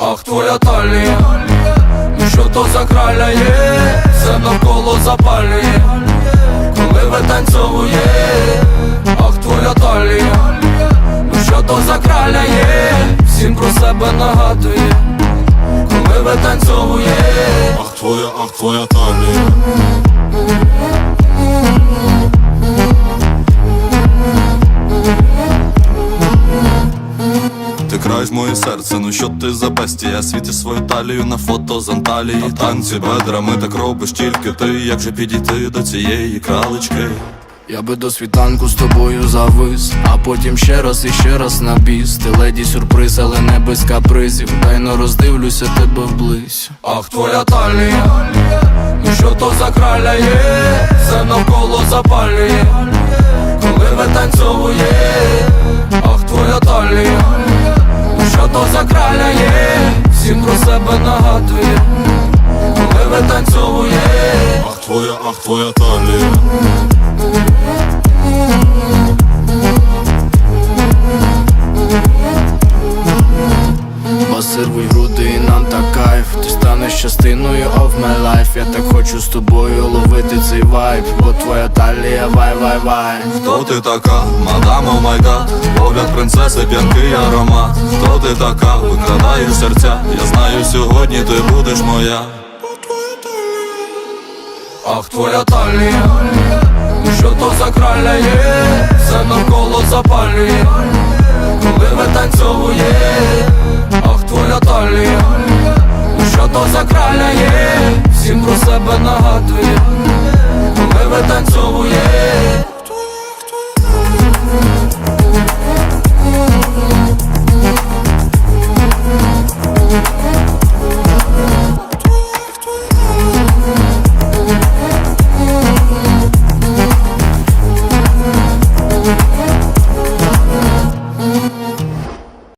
Ах, твоя талія. Ну що то за краля є Все навколо запалює. Коли витанцьовує Ах, твоя талія. Ну що то за краля є Всім про себе нагадує. Коли витанцьовує Ах твоя, ах твоя талія Ти краєш моє серце, ну що ти за бестія? Світиш свою талію на фото з Анталії. Танці бедрами так робиш тільки ти. Як же підійти до цієї кралечки? Я би до світанку з тобою завис, а потім ще раз і ще раз на біс. Ти леді сюрприз, але не без капризів. Тайно роздивлюся тебе вблизь. Ах, твоя талія, ну що то за краля є? Все навколо запалює твоя, ах твоя талія. Басирвуй груди і нам так кайф. Ти станеш частиною of my life. Я так хочу з тобою ловити цей вайб Бо твоя талія вай вай вай. Хто ти така, мадам, о май Погляд принцеси, п'янкий аромат. Хто ти така, викрадаєш серця. Я знаю, сьогодні ти будеш моя Ах, твоя талія що то закраляє, Все навколо запалює. Коли витанцьовує Ах, твоя талія що то закраляє, Всім про себе нагадує. Коли